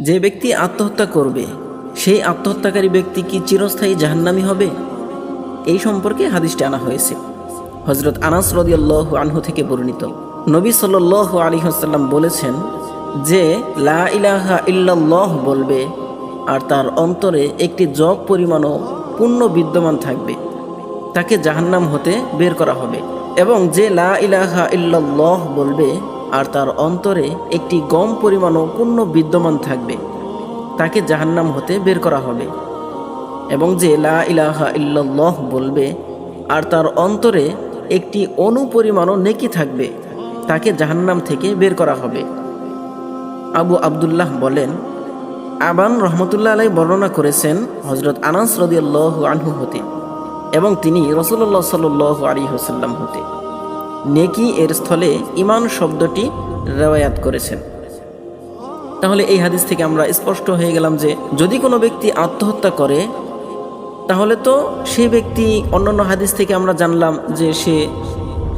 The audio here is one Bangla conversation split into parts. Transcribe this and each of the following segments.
যে ব্যক্তি আত্মহত্যা করবে, সেই আত্মহত্যাকারী ব্যক্তি কি চিরস্থায়ী জাহান্নামি হবে? এই সম্পর্কে হাদিসটি আনা হয়েছে। হজরত আনাস রদিয়াল্লাহ আনহু থেকে বর্ণিত। নবী সাল আলী হাসাল্লাম বলেছেন যে, লা ইলাহা ইল্লাল্লাহ বলবে, আর তার অন্তরে একটি জব পরিমাণও পূর্ণ বিদ্যমান থাকবে। তাকে জাহান্নাম হতে বের করা হবে। এবং যে, লা ইলাহা ইল্লাল্লাহ বলবে আর তার অন্তরে একটি গম পরিমাণও পূর্ণ বিদ্যমান থাকবে। তাকে জাহান্নাম হতে বের করা হবে। এবং যে লা ইলাহা ইল্লাল্লাহ বলবে, আর তার অন্তরে একটি অনুপরিমাণও নেকি থাকবে, তাকে জাহান্নাম থেকে বের করা হবে। আবু আবদুল্লাহ বলেন, আবান রহমতুল্লাহ আলাই বর্ণনা করেছেন হজরত আনাস রদিয়াল্লাহ আনহু হতে এবং তিনি রসুল্লাহ সাল আলী হোসাল্লাম হতে। নেকি এর স্থলে ইমান শব্দটি রেওয়ায়াত করেছেন। তাহলে এই হাদিস থেকে আমরা স্পষ্ট হয়ে গেলাম যে, যদি কোনো ব্যক্তি আত্মহত্যা করে, তাহলে তো সেই ব্যক্তি অন্যান্য হাদিস থেকে আমরা জানলাম যে সে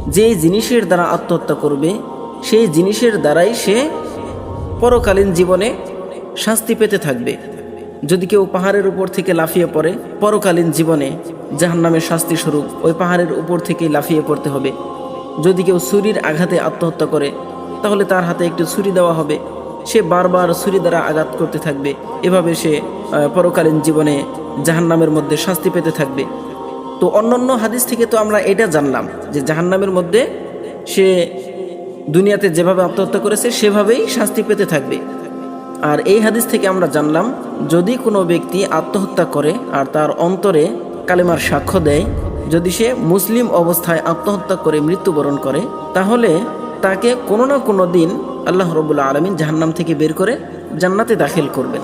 যে জিনিসের দ্বারা আত্মহত্যা করবে, সেই জিনিসের দ্বারাই সে পরকালীন জীবনে শাস্তি পেতে থাকবে। যদি কেউ পাহাড়ের উপর থেকে লাফিয়ে পড়ে, পরকালীন জীবনে জাহান্নামের শাস্তি স্বরূপ ওই পাহাড়ের উপর থেকেই লাফিয়ে পড়তে হবে। যদি কেউ ছুরির আঘাতে আত্মহত্যা করে, তাহলে তার হাতে একটু ছুরি দেওয়া হবে। সে বারবার ছুরি দ্বারা আঘাত করতে থাকবে। এভাবে সে পরকালীন জীবনে জাহান্নামের মধ্যে শাস্তি পেতে থাকবে। তো অন্যান্য হাদিস থেকে তো আমরা এটা জানলাম যে জাহান্নামের মধ্যে সে দুনিয়াতে যেভাবে আত্মহত্যা করেছে, সেভাবেই শাস্তি পেতে থাকবে। আর এই হাদিস থেকে আমরা জানলাম, যদি কোনো ব্যক্তি আত্মহত্যা করে আর তার অন্তরে কালেমার সাক্ষ্য দেয় যদি সে মুসলিম অবস্থায় আত্মহত্যা করে মৃত্যুবরণ করে, তাহলে তাকে কোনো না কোনো দিন আল্লাহ রবুল্লা আলমিন জাহান্নাম থেকে বের করে জান্নাতে দাখিল করবেন।